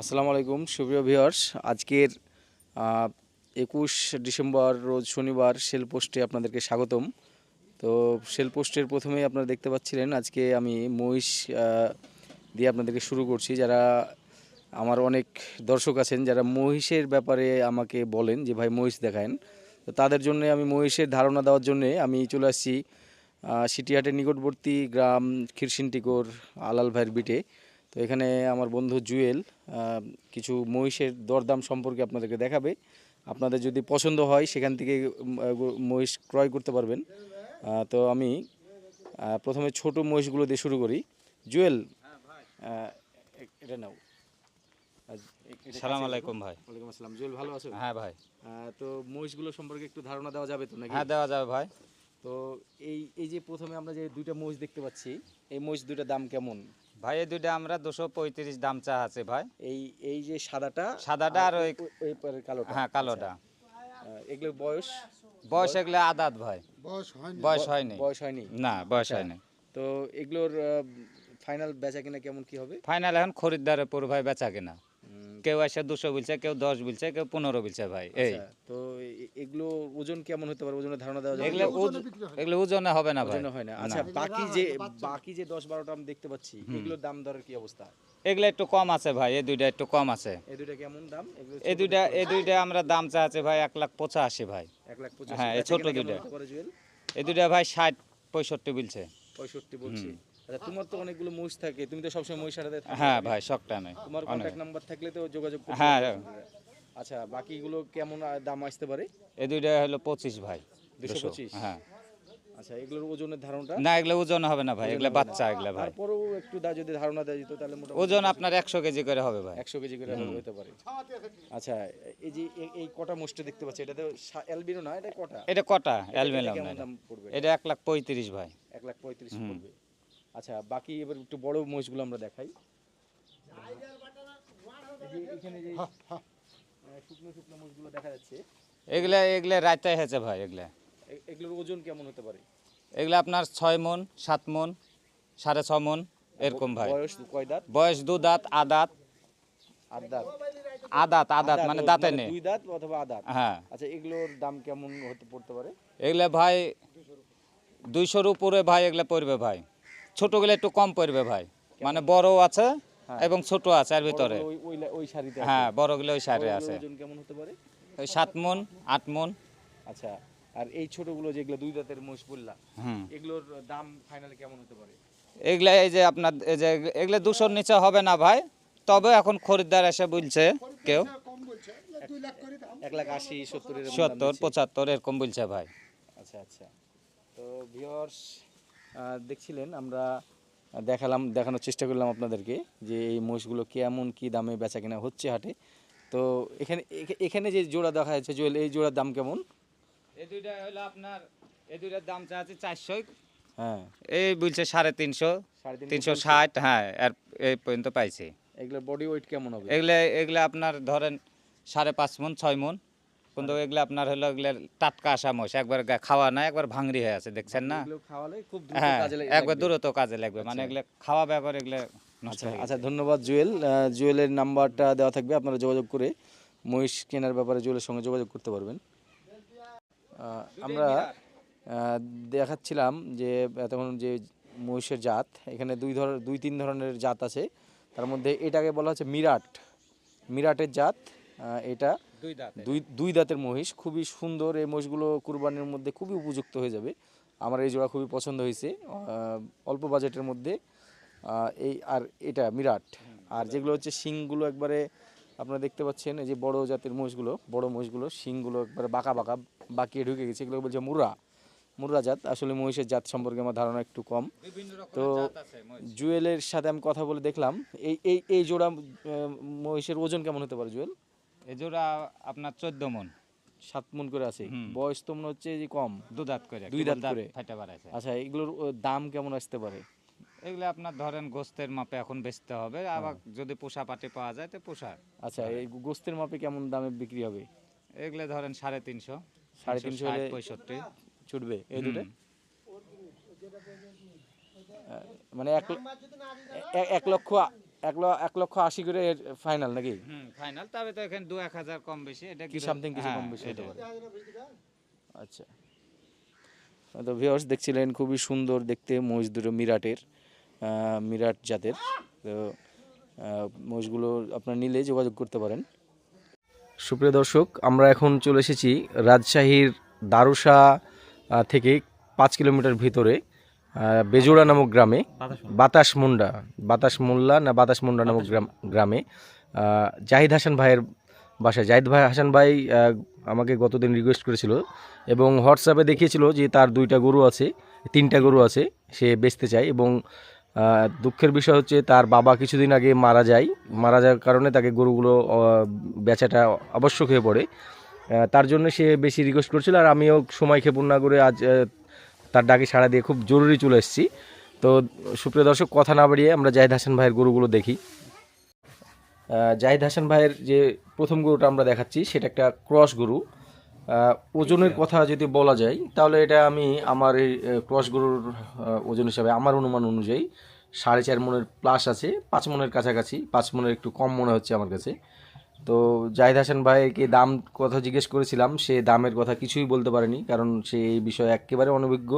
আসসালামু আলাইকুম, সুপ্রিয় ভিউয়ার্স। আজকের একুশ ডিসেম্বর, রোজ শনিবার সেল পোস্টে আপনাদেরকে স্বাগতম। তো সেল পোস্টের প্রথমেই আপনারা দেখতে পাচ্ছিলেন, আজকে আমি মহিষ দিয়ে আপনাদেরকে শুরু করছি। যারা আমার অনেক দর্শক আছেন, যারা মহিষের ব্যাপারে আমাকে বলেন যে, ভাই, মহিষ দেখায়েন। তো তাদের জন্য আমি মহিষের ধারণা দেওয়ার জন্য আমি চলে আসছি সিটিহাটের নিকটবর্তী গ্রাম খিরসিনটিকোর আলাল ভাইয়ের বিটে। তো এখানে আমার বন্ধু জুয়েল কিছু মহিষের দরদাম সম্পর্কে আপনাদেরকে দেখাবে। আপনাদের যদি পছন্দ হয় সেখান থেকে মহিষ ক্রয় করতে পারবেন। তো আমি প্রথমে ছোট মহিষগুলো দিয়ে শুরু করি। জুয়েল এটা নাও। সালাম আলাইকুম ভাই। ওয়ালাইকুম আসসালাম। জুয়েল ভালো আছো? হ্যাঁ ভাই। তো মহিষগুলো সম্পর্কে একটু ধারণা দেওয়া যাবে তো নাকি? হ্যাঁ দেওয়া যাবে ভাই। তো এই এই যে প্রথমে আমরা যে দুইটা মহিষ দেখতে পাচ্ছি এই মহিষ দুইটা দাম কেমন? ভাই এই দুইটা আমরা দুশো পঁয়ত্রিশ দাম চা আছে ভাই। এই এই যে সাদাটা সাদাটা আর ওই- কালোটা। হ্যাঁ কালোটা। এগুলো এগুলোর বয়স? বয়স এগুলো আদাত ভাই। বয়স হয়নি। বয়স হয়নি। বয়স হয়নি? না বয়স আচ্ছা। হয়নি। তো এগুলোর ফাইনাল বেচা কিনা কেমন কি হবে? ফাইনাল এখন খরিদ্দারের পুরো ভাই বেচা কিনা। কেউ এসে দুশো বলছে কেউ দশ বলছে কেউ পনেরো বলছে ভাই এই। আচ্ছা, তো এগুলো ওজন কেমন হতে পারে? ওজনের ধারণা দেওয়া যাবে? এগুলো ওজনে। এগুলো হবে না ভাই। হয় না। আচ্ছা বাকি যে বাকি যে দশ বারোটা আমি দেখতে পাচ্ছি এগুলোর দাম দরের কি অবস্থা? এগুলো একটু কম আছে ভাই এই দুইটা একটু কম আছে। এই দুইটা কেমন দাম? এই দুইটা এই দুইটা আমরা দাম চা আছে ভাই এক লাখ পঁচাশি ভাই। এক লাখ পঁচাশি। হ্যাঁ, এই ছোট দুইটা। এই দুইটা ভাই ষাট পঁয়ষট্টি বলছে। পঁয়ষট্টি বলছি। আচ্ছা তোমার তো অনেকগুলো মহিষ থাকে। তুমি তো সবসময় মহিষ হ্যাঁ ভাই শখটা নেই। তোমার কন্ট্যাক্ট নাম্বার থাকলে তো যোগাযোগ হ্যাঁ। আচ্ছা বাকিগুলো কেমন দাম আসতে পারে? এই দুইটা হলো পঁচিশ ভাই। 225? হ্যাঁ। আচ্ছা এগুলোর ওজনের ধারণটা? না এগুলো ওজন হবে না ভাই এগুলো বাচ্চা এগুলো ভাই। তারপরেও একটু দা যদি ধারণা যেত তাহলে মোটামুটি ওজন আপনার একশো কেজি করে হবে ভাই। একশো কেজি করে হতে পারে। আচ্ছা এই যে এই কটা দেখতে পাচ্ছি এটা তো অ্যালবিনো না এটা কটা? এটা কটা এটা না লাখ পঁয়ত্রিশ ভাই। এক লাখ পঁয়ত্রিশ পড়বে। আচ্ছা বাকি এবার একটু বড় মহিষগুলো আমরা দেখাই। এই এখানে যে শুকনো শুকনো মহিষগুলো দেখা যাচ্ছে। এগুলা এগুলা রাইতে হয়েছে ভাই এগুলা। এগুলোর ওজন কেমন হতে পারে? এগুলা আপনার ছয় মন সাত মন সাড়ে ছ মন এরকম ভাই। বয়স কয় দাঁত? বয়স দু দাঁত আদাত আদাত আদাত মানে দাঁতে নেই। দুই দাঁত অথবা আদাত হ্যাঁ। আচ্ছা এগুলোর দাম কেমন হতে পড়তে পারে? এগুলা ভাই দুইশোর উপরে ভাই এগুলা পড়বে ভাই। ছোটগুলো একটু কম পড়বে ভাই। মানে বড় আছে এবং ছোট আছে এর ভিতরে। হ্যাঁ বড়গুলো ওই বড়গুলোর আছে। কেমন হতে পারে? ওই সাত মন আট মন। আচ্ছা আর এই ছোটগুলো যেগুলো দুই দাঁতের মহিষ বললা এগুলোর দাম ফাইনাল কেমন হতে পারে? এগুলা এই যে আপনার এই যে এগুলা দুশোর নিচে হবে না ভাই। তবে এখন খরিদ্দার এসে বলছে কেউ। এক লাখ আশি সত্তর পঁচাত্তর এরকম বলছে ভাই। আচ্ছা আচ্ছা। তো ভিওর্স দেখছিলেন আমরা দেখালাম দেখানোর চেষ্টা করলাম আপনাদেরকে যে এই মোষগুলো কেমন কি দামে বেচা কেনা হচ্ছে হাটে। তো এখানে এখা- এখানে যে জোড়া দেখা যাচ্ছে জুয়েল এই জোড়ার দাম কেমন? এই দুইটা হলো আপনার এই দুইটার দাম চাচ্ছে চারশো। হ্যাঁ। এই বলছে সাড়ে তিনশো। সাড়ে তিনশো ষাট হ্যাঁ আর এই পর্যন্ত পাইছি। এগুলোর বডি ওয়েট কেমন হবে? এগুলা এগুলা আপনার ধরেন সাড়ে পাঁচ মন ছয় মন। কিন্তু এগুলা আপনার হলো এগুলো টাটকা আসা মোষ একবার খাওয়া না একবার ভাঙরি হয়ে আছে দেখছেন না? দ্রুত হ্যাঁ একবার। দূরত্ব কাজে লাগবে মানে এগুলো খাওয়া ব্যাপার এগুলো আচ্ছা আচ্ছা ধন্যবাদ জুয়েল। জুয়েলের নাম্বারটা দেওয়া থাকবে আপনারা যোগাযোগ করে মহিষ কেনার ব্যাপারে জুয়েলের সঙ্গে যোগাযোগ করতে পারবেন। আমরা দেখাচ্ছিলাম যে তখন যে মহিষের জাত এখানে দুই ধর দুই তিন ধরনের জাত আছে। তার মধ্যে এটাকে বলা হচ্ছে মিরাট। মিরাটের জাত এটা দুই দুই দাঁতের মহিষ খুবই সুন্দর এই মহিষগুলো কুরবানির মধ্যে খুবই উপযুক্ত হয়ে যাবে। আমার এই জোড়া খুবই পছন্দ হয়েছে। অল্প বাজেটের মধ্যে এই আর এটা মিরাট। আর যেগুলো হচ্ছে শিংগুলো একবারে আপনারা দেখতে পাচ্ছেন এই যে বড় জাতের মহিষগুলো বড় মহিষগুলো শিংগুলো একবারে বাঁকা বাঁকা বাঁকিয়ে ঢুকে গেছে। এগুলো বলছে মুরা মুরা জাত। আসলে মহিষের জাত সম্পর্কে আমার ধারণা একটু কম। তো। জুয়েলের সাথে আমি কথা বলে দেখলাম। এই এই এই জোড়া মহিষের ওজন কেমন হতে পারে জুয়েল? এই জোড়া আপনার চোদ্দ মন। সাত মন করে আছে। বয়স তো মনে হচ্ছে যে কম। দু দাঁত করে দুই দাঁত করে। ফাইটা বাড়াইছে। আচ্ছা এগুলোর দাম কেমন আসতে পারে? এগুলো আপনার ধরেন গোস্তের মাপে এখন বেচতে হবে আবার যদি পোষা পাটি পাওয়া যায় তো পোষা। আচ্ছা এই গোস্তের মাপে কেমন দামে বিক্রি হবে? এগুলো ধরেন সাড়ে তিনশো সাড়ে তিনশো পঁয়ষট্টি। ছুটবে এই দুটো? মানে এক এক লক্ষ এক এক লক্ষ আশি করে ফাইনাল নাকি? হুম ফাইনাল তবে তো এখানে দু এক হাজার কম বেশি এটা কি সামথিং কিছু হ্যাঁ, কম বেশি হতে পারে। আচ্ছা। তো ভিউয়ার্স দেখছিলেন খুবই সুন্দর দেখতে মহিষ দুটো মিরাটের মিরাট জাতের। তো মহিষগুলো আপনার নিলে যোগাযোগ করতে পারেন। সুপ্রিয় দর্শক আমরা এখন চলে এসেছি রাজশাহীর দারুসা থেকে পাঁচ কিলোমিটার ভিতরে। বেজোড়া নামক গ্রামে। বাতাস মুন্ডা। বাতাস মোল্লা না বাতাস মুন্ডা নামক গ্রাম গ্রামে। জাহিদ হাসান ভাইয়ের বাসায়। জাহিদ ভাই হাসান ভাই আমাকে গতদিন রিকোয়েস্ট করেছিল এবং হোয়াটসঅ্যাপে দেখিয়েছিল যে তার দুইটা গরু আছে তিনটা গরু আছে সে বেচতে চায় এবং দুঃখের বিষয় হচ্ছে তার বাবা কিছুদিন আগে মারা যায়। মারা যাওয়ার কারণে তাকে গরুগুলো বেচাটা আবশ্যক হয়ে পড়ে। তার জন্য সে বেশি রিকোয়েস্ট করছিল আর আমিও সময় ক্ষেপণ না করে আজ তার ডাকে সাড়া দিয়ে খুব জরুরি চলে এসেছি। তো সুপ্রিয় দর্শক, কথা না বাড়িয়ে আমরা জাহিদ হাসান ভাইয়ের গরুগুলো দেখি। জাহিদ হাসান ভাইয়ের যে প্রথম গরুটা আমরা দেখাচ্ছি, সেটা একটা ক্রস গরু। ওজনের কথা যদি বলা যায়, তাহলে এটা আমি আমার এই ক্রস গরুর ওজন হিসাবে আমার অনুমান অনুযায়ী সাড়ে চার মনের প্লাস আছে, পাঁচ মনের কাছাকাছি, পাঁচ মনের একটু কম মনে হচ্ছে আমার কাছে। তো জাহিদ হাসান ভাইকে দাম কথা জিজ্ঞেস করেছিলাম, সে দামের কথা কিছুই বলতে পারেনি, কারণ সে এই বিষয়ে একেবারে অনভিজ্ঞ।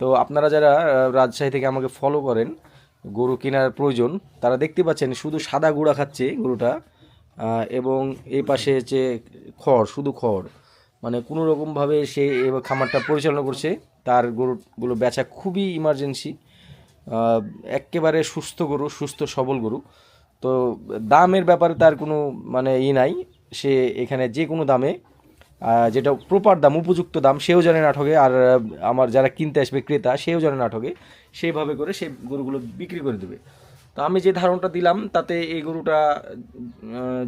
তো আপনারা যারা রাজশাহী থেকে আমাকে ফলো করেন, গরু কেনার প্রয়োজন, তারা দেখতে পাচ্ছেন শুধু সাদা গুঁড়া খাচ্ছে গরুটা এবং এই পাশে হচ্ছে খড়, শুধু খড়। মানে কোনো রকমভাবে সে খামারটা পরিচালনা করছে, তার গরুগুলো বেচা খুবই ইমার্জেন্সি একেবারে সুস্থ গরু, সুস্থ সবল গরু। তো দামের ব্যাপারে তার কোনো মানে ই নাই। সে এখানে যে কোনো দামে যেটা প্রপার দাম, উপযুক্ত দাম, সেও জানে নাটকে। আর আমার যারা কিনতে আসবে ক্রেতা, সেও জানে নাটকে। সেইভাবে করে সে গরুগুলো বিক্রি করে দেবে। তো আমি যে ধারণাটা দিলাম, তাতে এই গরুটা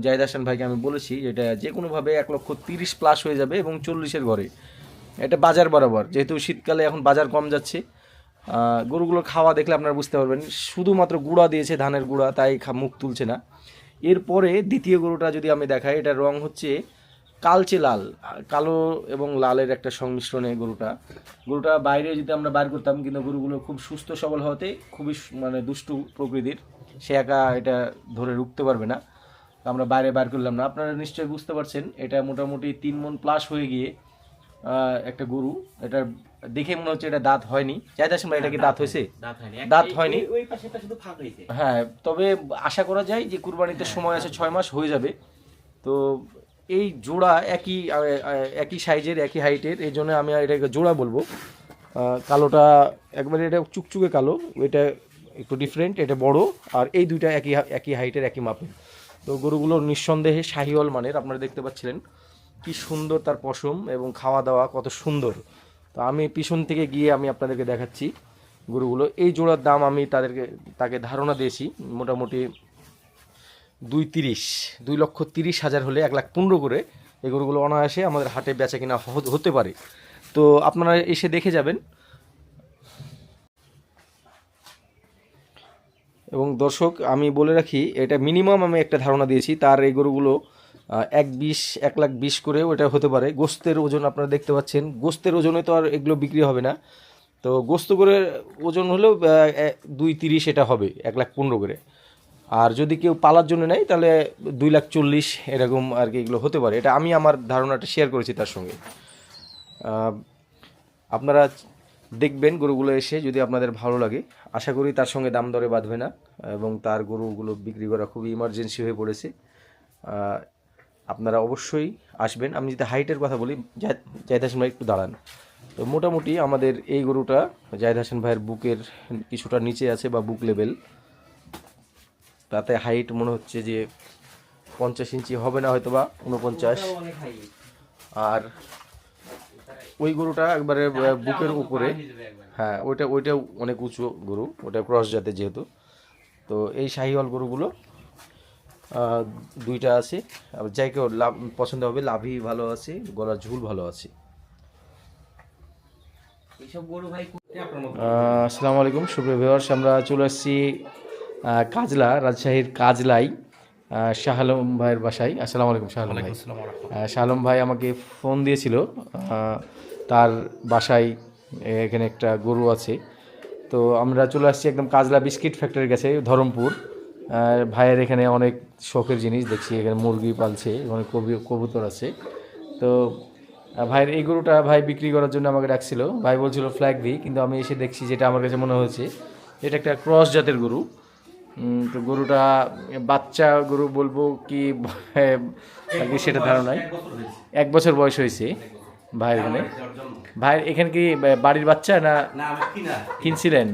জাহিদ হাসান ভাইকে আমি বলেছি যেটা যে কোনোভাবে এক লক্ষ তিরিশ প্লাস হয়ে যাবে এবং চল্লিশের ঘরে। এটা বাজার বরাবর, যেহেতু শীতকালে এখন বাজার কম যাচ্ছে। গরুগুলোর খাওয়া দেখলে আপনারা বুঝতে পারবেন, শুধুমাত্র গুঁড়া দিয়েছে ধানের গুঁড়া, তাই মুখ তুলছে না। এরপরে দ্বিতীয় গরুটা যদি আমি দেখাই, এটার রং হচ্ছে কালচে লাল, কালো এবং লালের একটা সংমিশ্রণে গরুটা। গরুটা বাইরে যদি আমরা বাইর করতাম, কিন্তু গরুগুলো খুব সুস্থ সবল হওয়াতে খুবই মানে দুষ্টু প্রকৃতির, সে একা এটা ধরে রুখতে পারবে না। আমরা বাইরে বার করলাম না। আপনারা নিশ্চয়ই বুঝতে পারছেন, এটা মোটামুটি তিন মন প্লাস হয়ে গিয়ে একটা গরু এটা দেখে মনে হচ্ছে এটা দাঁত হয়নি। চাই আসেন ভাই এটা কি দাঁত হয়েছে? দাঁত হয়নি। হ্যাঁ তবে আশা করা যায় যে কুরবানিতে সময় আছে ছয় মাস হয়ে যাবে। তো এই জোড়া একই একই সাইজের একই হাইটের এই জন্য আমি এটাকে জোড়া বলব। কালোটা একবারে এটা চুকচুকে কালো এটা একটু ডিফারেন্ট এটা বড় আর এই দুইটা একই একই হাইটের একই মাপের। তো গরুগুলো নিঃসন্দেহে শাহিওয়াল মানের আপনারা দেখতে পাচ্ছিলেন। কি সুন্দর তার পশম এবং খাওয়া দাওয়া কত সুন্দর। তো আমি পিছন থেকে গিয়ে আমি আপনাদেরকে দেখাচ্ছি গরুগুলো। এই জোড়ার দাম আমি তাদেরকে, তাকে ধারণা দিয়েছি মোটামুটি দুই তিরিশ, দুই লক্ষ তিরিশ হাজার হলে এক লাখ পনেরো করে এই গরুগুলো অনায়াসে আমাদের হাটে বেচা কিনা হতে পারে। তো আপনারা এসে দেখে যাবেন। এবং দর্শক, আমি বলে রাখি, এটা মিনিমাম আমি একটা ধারণা দিয়েছি, তার এই গরুগুলো এক বিশ, এক লাখ বিশ করেও এটা হতে পারে। গোস্তের ওজন আপনারা দেখতে পাচ্ছেন। গোস্তের ওজনে তো আর এগুলো বিক্রি হবে না। তো গোস্ত করে ওজন হলেও দুই তিরিশ এটা হবে, এক লাখ পনেরো করে। আর যদি কেউ পালার জন্য নেয়, তাহলে দুই লাখ চল্লিশ এরকম আর কি এগুলো হতে পারে। এটা আমি আমার ধারণাটা শেয়ার করেছি তার সঙ্গে। আপনারা দেখবেন গরুগুলো এসে যদি আপনাদের ভালো লাগে। আশা করি তার সঙ্গে দাম দরে বাঁধবে না, এবং তার গরুগুলো বিক্রি করা খুবই ইমার্জেন্সি হয়ে পড়েছে। আপনারা অবশ্যই আসবেন। আমি যদি হাইটের কথা বলি জাহিদ হাসান ভাই একটু দাঁড়ান। তো মোটামুটি আমাদের এই গরুটা জাহিদ হাসান ভাইয়ের বুকের কিছুটা নিচে আছে বা বুক লেভেল। তাতে হাইট মনে হচ্ছে যে পঞ্চাশ ইঞ্চি হবে না হয়তো বা উনপঞ্চাশ। আর ওই গরুটা একবারে বুকের উপরে। হ্যাঁ ওইটা, ওইটাও অনেক উঁচু গরু, ওটা ক্রস জাতের যেহেতু। তো এই শাহিওয়াল গরুগুলো দুইটা আছে। আবার যাই কেউ লাভ পছন্দ হবে লাভই ভালো আছে গলার ঝুল ভালো আছে। আসসালামু আলাইকুম সুপ্রিয় ভিউয়ার্স আমরা চলে আসছি কাজলা রাজশাহীর কাজলাই আহ, শাহ আলম ভাইয়ের বাসায়। আসসালামু আলাইকুম শাহ আলম ভাই আহ, শাহ আলম ভাই আমাকে ফোন দিয়েছিল তার বাসায় এখানে একটা গরু আছে। তো আমরা চলে আসছি একদম কাজলা বিস্কিট ফ্যাক্টরির কাছে ধরমপুর। ভাইয়ের এখানে অনেক শখের জিনিস দেখছি এখানে মুরগি পালছে অনেক কবি- কবুতর আছে। তো ভাইয়ের এই গরুটা ভাই বিক্রি করার জন্য আমাকে ডাকছিল। ভাই বলছিল ফ্ল্যাগ দিই কিন্তু আমি এসে দেখছি যেটা আমার কাছে মনে হয়েছে এটা একটা ক্রস জাতের গরু। তো গরুটা বাচ্চা গরু বলব কি আর কি সেটা ধারণা নাই। এক বছর বয়স হয়েছে ভাইয়ের এখানে। ভাইয়ের এখানে কি বাড়ির বাচ্চা না কিনছিলেন?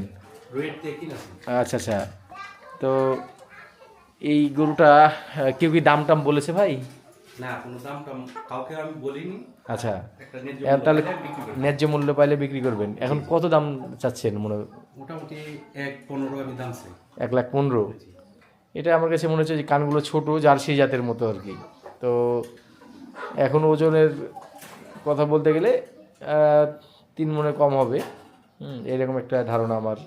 আচ্ছা আচ্ছা। তো এই গরুটা কেউ কি দাম টাম বলেছে ভাই? না কোনো দাম টাম কাউকে আমি বলিনি। আচ্ছা। তাহলে। ন্যায্য মূল্য পাইলে বিক্রি করবেন। এখন কত দাম চাচ্ছেন মনে মোটামুটি এক পনেরো আমি দাম চাই। এক লাখ পনেরো? এটা আমার কাছে মনে হচ্ছে যে কানগুলো ছোট জার্সি জাতের মতো আর কি। তো এখন ওজনের কথা বলতে গেলে তিন মনে কম হবে। এরকম একটা ধারণা আমার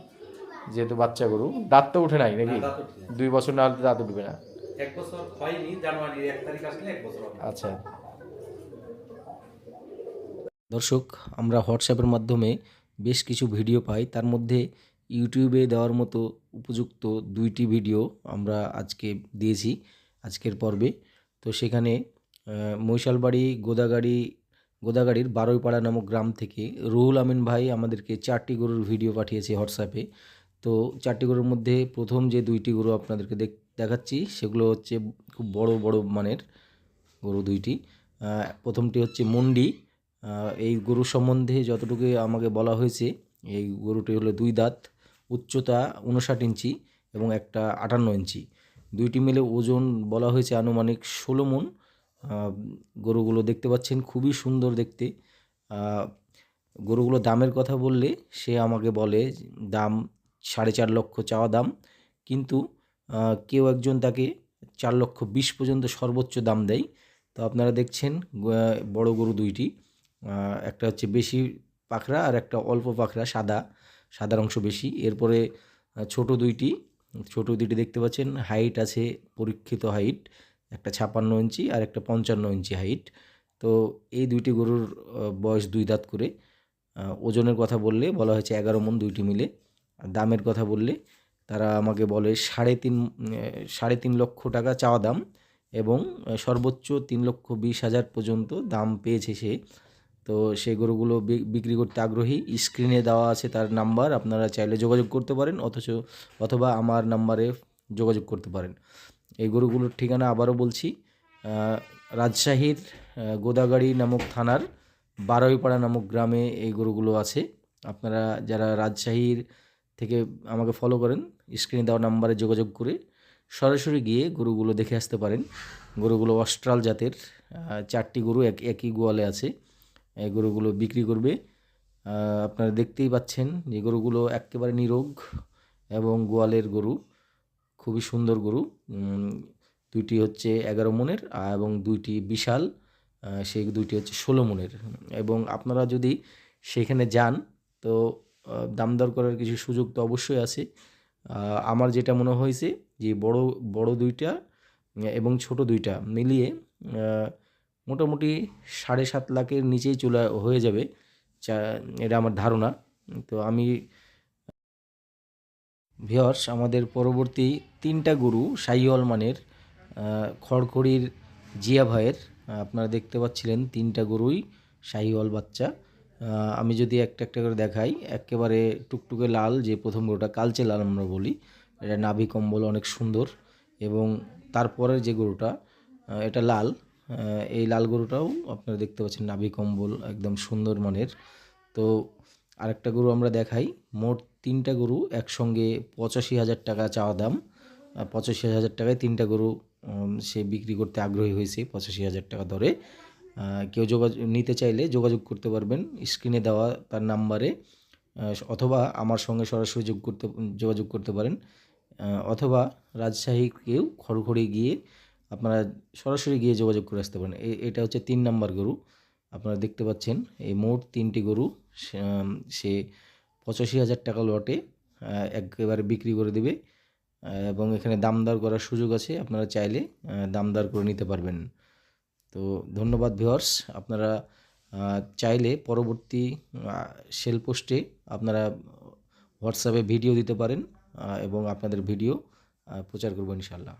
যেহেতু বাচ্চা গরু দাঁত তো উঠে নাই নাকি? নাই। দুই বছর না হলে দাঁত উঠবে না। এক বছর হয়নি জানুয়ারির এক তারিখ আসলে এক বছর আচ্ছা। দর্শক আমরা হোয়াটসঅ্যাপের মাধ্যমে বেশ কিছু ভিডিও পাই। তার মধ্যে ইউটিউবে দেওয়ার মতো উপযুক্ত দুইটি ভিডিও আমরা আজকে দিয়েছি আজকের পর্বে। তো সেখানে মৈশালবাড়ি গোদাগাড়ি গোদাগাড়ির বারোইপাড়া নামক গ্রাম থেকে রুহুল আমিন ভাই আমাদেরকে চারটি গরুর ভিডিও পাঠিয়েছে হোয়াটসঅ্যাপে তো চারটি গরুর মধ্যে প্রথম যে দুইটি গরু আপনাদেরকে দেখ, দেখাচ্ছি, সেগুলো হচ্ছে খুব বড় বড় মানের গরু দুইটি। প্রথমটি হচ্ছে মুন্ডি। এই গরু সম্বন্ধে যতটুকু আমাকে বলা হয়েছে, এই গরুটি হলো দুই দাঁত, উচ্চতা উনষাট ইঞ্চি এবং একটা আটান্ন ইঞ্চি। দুইটি মিলে ওজন বলা হয়েছে আনুমানিক ষোলো মন। গরুগুলো দেখতে পাচ্ছেন, খুবই সুন্দর দেখতে। গরুগুলো দামের কথা বললে সে আমাকে বলে, দাম সাড়ে চার লক্ষ চাওয়া দাম। কিন্তু কেউ একজন তাকে চার লক্ষ বিশ পর্যন্ত সর্বোচ্চ দাম দেয়। তো আপনারা দেখছেন বড় গরু দুইটি। একটা হচ্ছে বেশি পাখরা আর একটা অল্প পাখরা, সাদা, সাদার অংশ বেশি। এরপরে ছোট দুইটি ছোট দুইটি দেখতে পাচ্ছেন, হাইট আছে পরীক্ষিত হাইট, একটা ছাপান্ন ইঞ্চি আর একটা পঞ্চান্ন ইঞ্চি হাইট। তো এই দুইটি গরুর বয়স দুই দাঁত করে। ওজনের কথা বললে বলা হয়েছে এগারো মন দুইটি মিলে। দামের কথা বললে, তারা আমাকে বলে সাড়ে তিন সাড়ে তিন লক্ষ টাকা চাওয়া দাম এবং সর্বোচ্চ তিন লক্ষ বিশ হাজার পর্যন্ত দাম পেয়েছে সে। তো সেই গরুগুলো বিক্রি করতে আগ্রহী স্ক্রিনে দেওয়া আছে তার নাম্বার আপনারা চাইলে যোগাযোগ করতে পারেন, অথচ, অথবা আমার নাম্বারে যোগাযোগ করতে পারেন। এই গরুগুলোর ঠিকানা আবারও বলছি রাজশাহীর গোদাগাড়ি নামক থানার বারোইপাড়া নামক গ্রামে এই গরুগুলো আছে। আপনারা যারা রাজশাহীর থেকে আমাকে ফলো করেন স্ক্রিনে দেওয়া নাম্বারে যোগাযোগ করে সরাসরি গিয়ে গরুগুলো দেখে আসতে পারেন। গরুগুলো অস্ট্রাল জাতের চারটি গরু এক, একই গোয়ালে আছে। এই গরুগুলো বিক্রি করবে। আপনারা দেখতেই পাচ্ছেন যে গরুগুলো একেবারে নিরোগ এবং গোয়ালের গরু, খুবই সুন্দর গরু। দুইটি হচ্ছে এগারো মনের এবং দুইটি বিশাল সেই দুইটি হচ্ছে ষোলো মনের। এবং আপনারা যদি সেখানে যান, তো আহ, দাম দর করার কিছু সুযোগ তো অবশ্যই আছে। আমার যেটা মনে হয়েছে যে বড় বড় দুইটা এবং ছোট দুইটা মিলিয়ে মোটামুটি সাড়ে সাত লাখের নিচেই চলে হয়ে যাবে। এটা আমার ধারণা। তো আমি ভিওর্স আমাদের পরবর্তী তিনটা গরু শাহিওয়াল মানের খড়খড়ির জিয়া ভাইয়ের আপনারা দেখতে পাচ্ছিলেন তিনটা গরুই শাহিওয়াল বাচ্চা। আমি যদি একটা একটা করে দেখাই, একেবারে টুকটুকে লাল, যে প্রথম গরুটা, কালচে লাল আমরা বলি। এটা নাভি কম্বল, অনেক সুন্দর। এবং তারপরের যে গরুটা এটা লাল। এই লাল গরুটাও আপনারা দেখতে পাচ্ছেন, নাভি কম্বল, একদম সুন্দর মানের। তো আরেকটা গরু আমরা দেখাই। মোট তিনটা গরু একসঙ্গে পঁচাশি হাজার টাকা চাওয়া দাম। পঁচাশি হাজার টাকায় তিনটা গরু সে বিক্রি করতে আগ্রহী হয়েছে, পঁচাশি হাজার টাকা দরে। কেউ যোগাযোগ, নিতে চাইলে যোগাযোগ করতে পারবেন। স্ক্রিনে দেওয়া তার নাম্বারে অথবা আমার সঙ্গে সরাসরি যোগ করতে, যোগাযোগ করতে পারেন। অথবা রাজশাহী কেউ গিয়ে আপনারা সরাসরি গিয়ে যোগাযোগ করে আসতে পারেন। এটা হচ্ছে তিন নাম্বার গরু। আপনারা দেখতে পাচ্ছেন, এই মোট তিনটি গরু, সে- পঁচাশি হাজার টাকা লটে একেবারে বিক্রি করে দেবে। এবং এখানে দামদার করার সুযোগ আছে, আপনারা চাইলে দামদার করে নিতে পারবেন। তো ধন্যবাদ ভিওর্স আপনারা চাইলে পরবর্তী সেল পোস্টে আপনারা হোয়াটসঅ্যাপে ভিডিও দিতে পারেন এবং আপনাদের ভিডিও প্রচার করব ইনশাল্লাহ